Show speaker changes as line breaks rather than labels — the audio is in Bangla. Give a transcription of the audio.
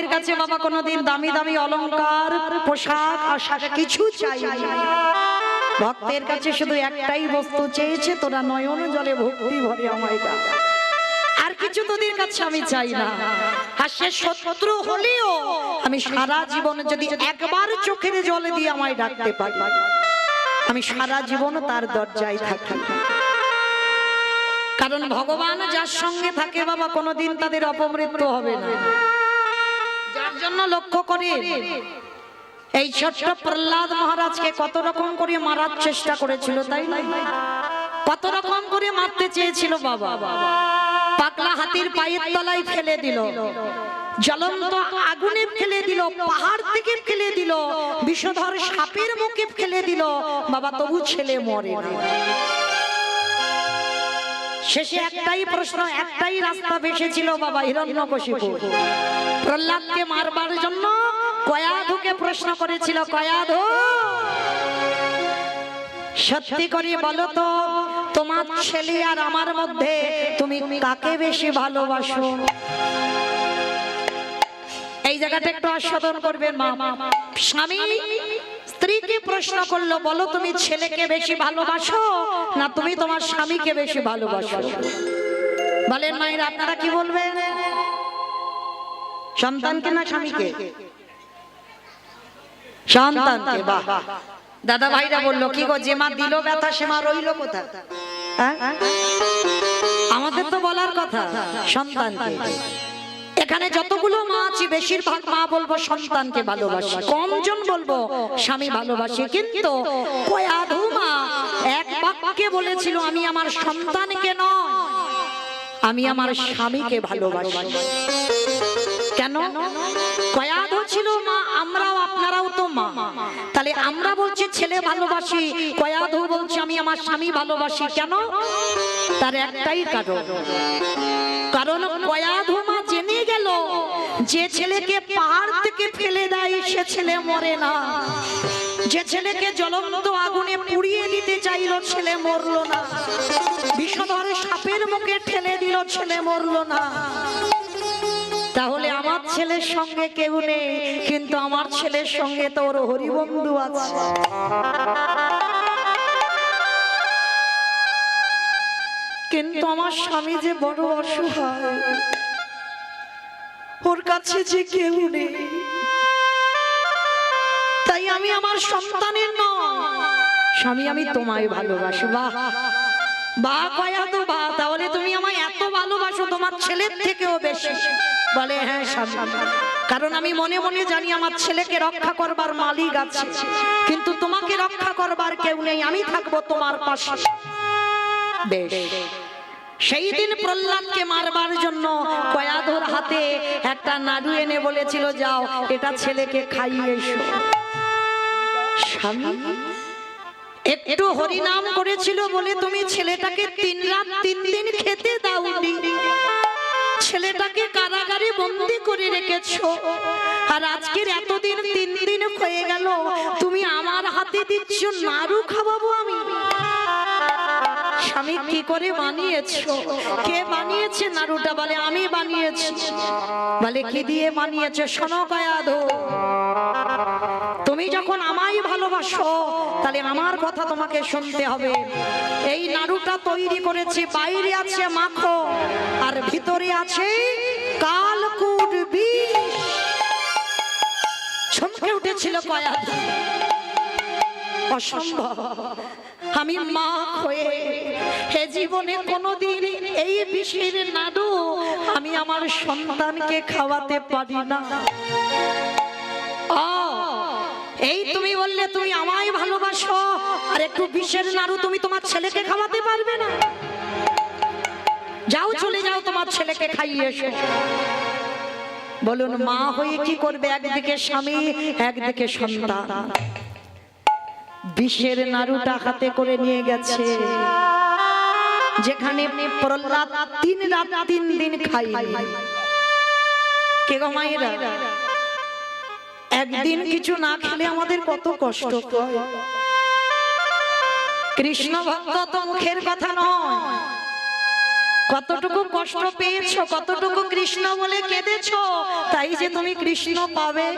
ভক্তের কাছে বাবা কোনোদিন দামি দামি অলংকার, পোশাক, আশাক কিছু চাই ভক্তের কাছে শুধু একটাই বস্তু চেয়েছে, তোরা নয়ন জলে ভক্তি ভরে আমায় দা কিছু তোদের কাছে আমি চাই না। আর সে শত্রু হলেও আমি সারা জীবন যদি একবার চোখের জলে দিয়ে আমায় ডাকতে পারি, আমি সারা জীবন তার দরজায় থাকি। কারণ ভগবান যার সঙ্গে থাকে বাবা, কোনোদিন তাদের অপমৃত্যু হবে না। জন্য লক্ষ্য করে। এই ছোট্ট প্রহ্লাদ মহারাজকে কত রকম করে মারার চেষ্টা করেছিল, তাই না? কত রকম করে মারতে চেয়েছিল বাবা। পাগলা হাতির পায়ের তলায় ফেলে দিল। জ্বলন্ত আগুনে ফেলে দিল, পাহাড় থেকে ফেলে দিল, বিষধর সাপের মুখে ফেলে দিল। বাবা, তবু ছেলে মরে শেষে একটাই প্রশ্ন, একটাই রাস্তা বেসেছিল বাবা হিরণ্যকশিপু। প্রহ্লাদকে মারবার জন্য কয়াধুকে প্রশ্ন করেছিল, কয়াধু, সত্যি করে বলো তো, তোমার ছেলে আর আমার মধ্যে তুমি কাকে বেশি ভালোবাসো? এই জায়গাটা একটু আস্বাদন করবেন মা। স্বামী স্ত্রীকে প্রশ্ন করল? বলো তুমি ছেলেকে বেশি ভালোবাসো না তুমি তোমার স্বামীকে বেশি ভালোবাসো? বলেন মায়ের, আপনারা কি বলবেন? সন্তানকে না স্বামীকে? সন্তানকে বাহ। দাদা ভাইরা বলল, কি গো, যে মা দিল ব্যথা, সে মা রইল কোথা হ্যাঁ? আমাদের তো বলার কথা সন্তানকে এখানে যতগুলো মা আছে বেশিরভাগ মা বলব সন্তানকে ভালোবাসে। কমজন বলব স্বামী ভালোবাসে। কিন্তু মা এক বাক্যে বলেছিল আমি আমার সন্তানকে নয় আমি আমার স্বামীকে ভালোবাসি। কেন? কয়াধ ছিল মা আমরাও আপনারাও তো মা। তাহলে আমরা বলছি ছেলে ভালোবাসি। কয়াধ বলছি আমি আমার স্বামী ভালোবাসি। কেন? তার একটাই কারণ। কারণ কয়াধু গেল যে ছেলেকে পাহাড় থেকে ফেলে দেয়, সে ছেলে মরে না। যে ছেলেকে জ্বলন্ত আগুনে পুড়িয়ে দিতে চাইলো, ছেলে মরলো না। বিষধর সাপের মুখে ঠেলে দিল, ছেলে মরলো না। তাহলে আমার ছেলের সঙ্গে কেউ নেই, কিন্তু আমার ছেলের সঙ্গে তো ওর হরিবন্ধু আছে। কিন্তু আমার স্বামী যে বড় অসহায় ওর কাছে যে কেউ নেই। তাই আমি আমার সন্তানের নয়। স্বামী, আমি তোমায় ভালোবাসি। বাহ। বা কয়া তো বা, তাহলে তুমি আমায় এত ভালোবাসো, তোমার ছেলের থেকেও বেশি। বলে হ্যাঁ স্বামী। কারণ আমি মনে মনে জানি আমার ছেলেকে রক্ষা করবার মালিক আছে। কিন্তু তোমাকে রক্ষা করবার কেউ নেই, আমি থাকব তোমার পাশে। বেশ। সেই দিন প্রহ্লাদকে মারবার জন্য কয়াধুর হাতে একটা নাড়ু এনে বলেছিল যাও এটা ছেলেকে খাইয়ে এসো। স্বামী একটু হরিনাম করেছিল বলে তুমি ছেলেটাকে তিন রাত তিন দিন খেতে দাওনি। ছেলেটাকে কারাগারে বন্দি করে রেখেছো। আর আজকের এতদিন তিন দিন হয়ে গেল। তুমি আমার হাতে দিচ্ছ নাড়ু খাওয়াবো আমি। স্বামী কি করে বানিয়েছো? কে বানিয়েছে নাড়ুটা? বলে, আমি বানিয়েছি। বলে, কি দিয়ে বানিয়েছে? শোনো কয়াধো তুমি যখন আমায় ভালোবাসো, তাহলে আমার কথা তোমাকে শুনতে হবে। এই নাড়ুটা তৈরি করেছি, বাইরে আছে মাখো, আর ভিতরে আছে কালকুট বিষ। চমকে উঠেছিল কয়াদ। অসম্ভব। আমি মা হয়ে হে জীবনে কোনোদিন এই বিষের নাড়ু আমি আমার সন্তানকে খাওয়াতে পারি না। এই তুমি বললে তুমি আমায় ভালোবাসো, আর একটু বিষের নাড়ু তুমি তোমার ছেলেকে খাওয়াতে পারবে না। যাও চলে যাও তোমার ছেলেকে খাইয়ে এসো। বলুন মা হয়ে কি করবে একদিকে স্বামী, একদিকে সন্তান। বিষের নাড়ুটা হাতে করে নিয়ে গেছে। যেখানে প্রহ্লাদ তিন রাত তিন দিন খাই কে গো মায়েরা? একদিন কিছু না খেলে আমাদের কত কষ্ট কৃষ্ণ ভক্ত তো মুখের কথা নয়। কতটুকু কষ্ট পেয়েছ কতটুকু কৃষ্ণ বলে কেঁদেছো তাই যে তুমি কৃষ্ণ পাবে।